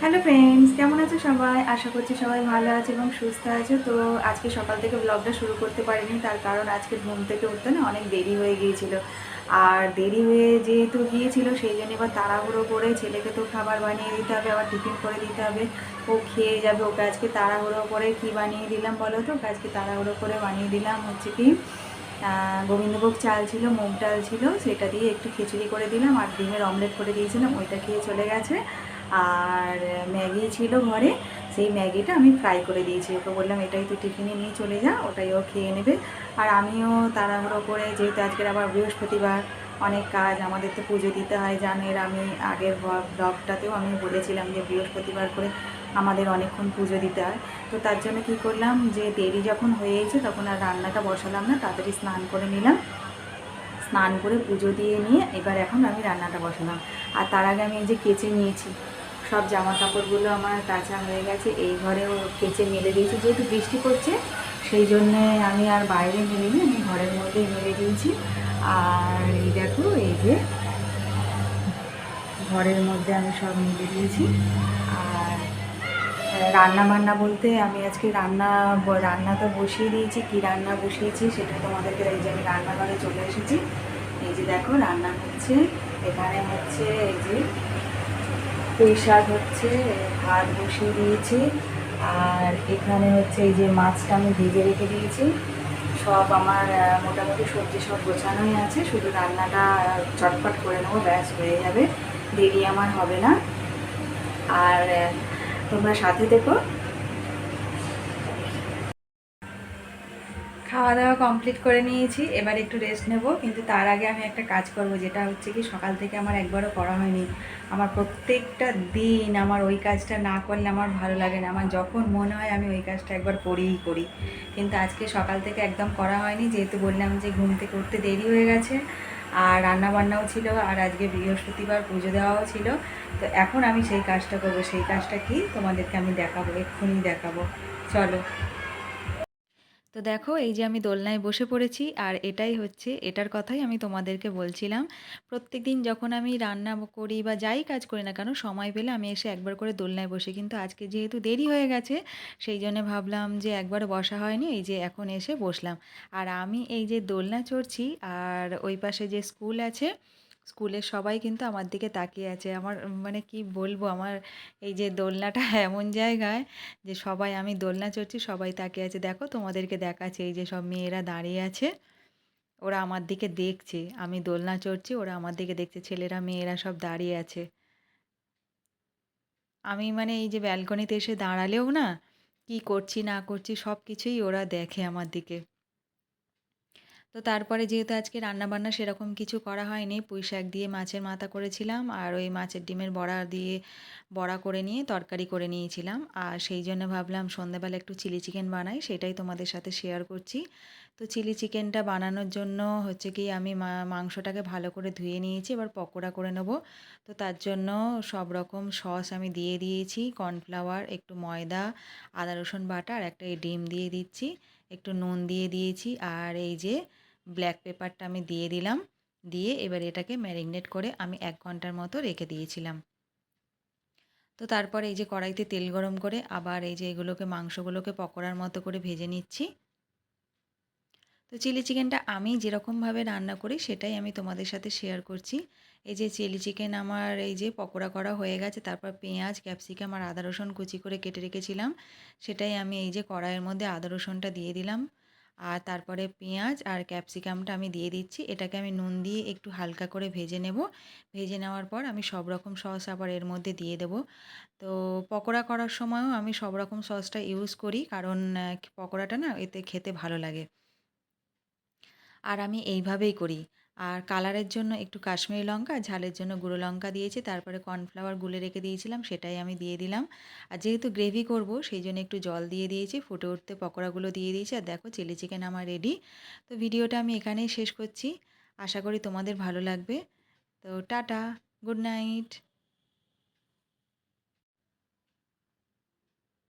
Hello friends কেমন আছো সবাই? আশা করছি সবাই ভালো আছে এবং সুস্থ আছে। তো আজকে সকাল থেকে ব্লগটা শুরু করতে পারিনি, তার কারণ আজকে ঘুম থেকে উঠতে না অনেক দেরি হয়ে গিয়েছিল। আর দেরি হয়ে যেহেতু গিয়েছিল, সেই জন্য এবার তাড়াহুড়ো করে ছেলেকে তো খাবার বানিয়ে দিতে হবে, আবার টিফিন করে দিতে হবে। ও খেয়ে যাবে, ওকে আজকে তাড়াহুড়ো করে কি বানিয়ে দিলাম বলো তো? ওকে আজকে তাড়াহুড়ো করে বানিয়ে দিলাম হচ্ছে কি গোবিন্দভোগ চাল ছিল, মুগ ডাল ছিল, সেটা দিয়ে একটু খিচুড়ি করে দিলাম, আর ডিমের অমলেট করে দিয়েছিলাম, ওইটা খেয়ে চলে গেছে। আর ম্যাগি ছিল ঘরে, সেই ম্যাগিটা আমি ফ্রাই করে দিয়েছি। ওকে বললাম, এটাই তুই টিফিনে নিয়ে চলে যা, ওটাই ও খেয়ে নেবে। আর আমিও তাড়াহুড়ো করে, যেহেতু আজকের আবার বৃহস্পতিবার, অনেক কাজ, আমাদের তো পুজো দিতে হয় জানের আমি আগের ব্লগটাতেও আমি বলেছিলাম যে বৃহস্পতিবার করে আমাদের অনেকক্ষণ পুজো দিতে হয়। তো তার জন্য কি করলাম যে, দেরি যখন হয়েছে তখন আর রান্নাটা বসালাম না, তাড়াতাড়ি স্নান করে নিলাম। স্নান করে পুজো দিয়ে নিয়ে এবার এখন আমি রান্নাটা বসালাম। আর তার আগে আমি এই যে কেচে নিয়েছি সব জামা কাপড়গুলো আমার কাঁচা হয়ে গেছে। এই ঘরেও কেচে মেলে দিয়েছি। যেহেতু বৃষ্টি পড়ছে, সেই জন্যে আমি আর বাইরে মেলিনি, আমি ঘরের মধ্যেই মেলে দিয়েছি। আর এই দেখো, এই যে ঘরের মধ্যে আমি সব মেলে দিয়েছি। আর রান্না বান্না বলতে আমি আজকে রান্না রান্না তো বসিয়ে দিয়েছি। কি রান্না বসিয়েছি সেটা তোমাদেরকে এই যে আমি রান্নাঘরে চলে এসেছি। এই যে দেখো, রান্না হচ্ছে, এখানে হচ্ছে এই যে পুঁই শাক হচ্ছে, ভাত বসিয়ে দিয়েছি। আর এখানে হচ্ছে এই যে মাছটা আমি ভেজে রেখে দিয়েছি। সব আমার মোটামুটি সবজি সব গোছানোই আছে, শুধু রান্নাটা চটপট করে নেব, ব্যাস, হয়ে যাবে। দেরি আমার হবে না। আর তোমরা সাথে দেখো খাওয়া দাওয়া কমপ্লিট করে নিয়েছি। এবার একটু রেস্ট নেব, কিন্তু তার আগে আমি একটা কাজ করব, যেটা হচ্ছে কি, সকাল থেকে আমার একবারও করা হয়নি। আমার প্রত্যেকটা দিন আমার ওই কাজটা না করলে আমার ভালো লাগে না। আমার যখন মনে হয়, আমি ওই কাজটা একবার করেই করি। কিন্তু আজকে সকাল থেকে একদম করা হয়নি, যেহেতু বললাম যে ঘুম থেকে দেরি হয়ে গেছে, আর রান্না বান্নাও ছিল, আর আজকে বৃহস্পতিবার পুজো দেওয়াও ছিল। তো এখন আমি সেই কাজটা করব। সেই কাজটা কি? তোমাদেরকে আমি দেখাবো, এক্ষুনি দেখাবো। চলো। তো দেখো, এই যে আমি দোলনায় বসে পড়েছি, আর এটাই হচ্ছে, এটার কথাই আমি তোমাদেরকে বলছিলাম। প্রত্যেক দিন যখন আমি রান্না করি বা যাই কাজ করি না কেন, সময় পেলে আমি এসে একবার করে দোলনায় বসি। কিন্তু আজকে যেহেতু দেরি হয়ে গেছে, সেই জন্য ভাবলাম যে একবার বসা হয়নি, এই যে এখন এসে বসলাম। আর আমি এই যে দোলনা চড়ছি, আর ওই পাশে যে স্কুল আছে স্কুলের সবাই কিন্তু আমার দিকে তাকিয়ে আছে। আমার মানে কি বলব? আমার এই যে দোলনাটা এমন জায়গায় যে সবাই, আমি দোলনা চড়ছি, সবাই তাকিয়ে আছে। দেখো, তোমাদেরকে দেখাচ্ছে, এই যে সব মেয়েরা দাঁড়িয়ে আছে। ওরা আমার দিকে দেখছে। আমি দোলনা চড়ছি, ওরা আমার দিকে দেখছে। ছেলেরা, মেয়েরা সব দাঁড়িয়ে আছে। আমি মানে এই যে ব্যালকনিতে এসে দাঁড়ালেও না, কি করছি না করছি সব কিছুই ওরা দেখে আমার দিকে। তো তারপরে যেহেতু আজকে রান্নাবান্না সেরকম কিছু করা হয়নি, পুঁই শাক দিয়ে মাছের মাথা করেছিলাম আর ওই মাছের ডিমের বড়া দিয়ে বড়া করে নিয়ে তরকারি করে নিয়েছিলাম। আর সেই জন্য ভাবলাম সন্ধ্যাবেলা একটু চিলি চিকেন বানাই, সেটাই তোমাদের সাথে শেয়ার করছি। তো চিলি চিকেনটা বানানোর জন্য হচ্ছে কি আমি মাংসটাকে ভালো করে ধুয়ে নিয়েছি, এবার পকোড়া করে নেব। তো তার জন্য সব রকম সস আমি দিয়ে দিয়েছি, কর্নফ্লাওয়ার, একটু ময়দা, আদা রসুন বাটা আর একটা ডিম দিয়ে দিচ্ছি। একটু নুন দিয়ে দিয়েছি আর এই যে ব্ল্যাক পেপারটা আমি দিয়ে দিলাম। দিয়ে এবার এটাকে ম্যারিনেট করে আমি এক ঘণ্টার মতো রেখে দিয়েছিলাম। তো তারপর এই যে কড়াইতে তেল গরম করে আবার এই যে এগুলোকে, মাংসগুলোকে পকোড়ার মতো করে ভেজে নিচ্ছি। তো চিলি চিকেনটা আমি যেরকমভাবে রান্না করি সেটাই আমি তোমাদের সাথে শেয়ার করছি। এই যে চিলি চিকেন আমার এই যে পকোড়া করা হয়ে গেছে, তারপর পেঁয়াজ ক্যাপসিকাম আর আদা রসুন কুচি করে কেটে রেখেছিলাম। সেটাই আমি এই যে কড়াইয়ের মধ্যে আদা রসুনটা দিয়ে দিলাম। আর তারপরে পেঁয়াজ আর ক্যাপসিকামটা আমি দিয়ে দিচ্ছি। এটাকে আমি নুন দিয়ে একটু হালকা করে ভেজে নেব। ভেজে নেওয়ার পর আমি সব রকম সস আবার এর মধ্যে দিয়ে দেব। তো পকোড়া করার সময়ও আমি সব রকম সসটা ইউজ করি কারণ পকোড়াটা না এতে খেতে ভালো লাগে। আর আমি এইভাবেই করি। আর কালারের জন্য একটু কাশ্মীরি লঙ্কা, ঝালের জন্য গুঁড়ো লঙ্কা দিয়েছি, তারপরে কর্নফ্লাওয়ার গুলে রেখে দিয়েছিলাম, সেটাই আমি দিয়ে দিলাম। আর যেহেতু গ্রেভি করব, সেই জন্য একটু জল দিয়ে দিয়েছি, ফুটে উঠতে পকোড়াগুলো দিয়ে দিয়েছি, আর দেখো চিলি চিকেন আমার রেডি। তো ভিডিওটা আমি এখানেই শেষ করছি। আশা করি তোমাদের ভালো লাগবে। তো টাটা, গুড নাইট।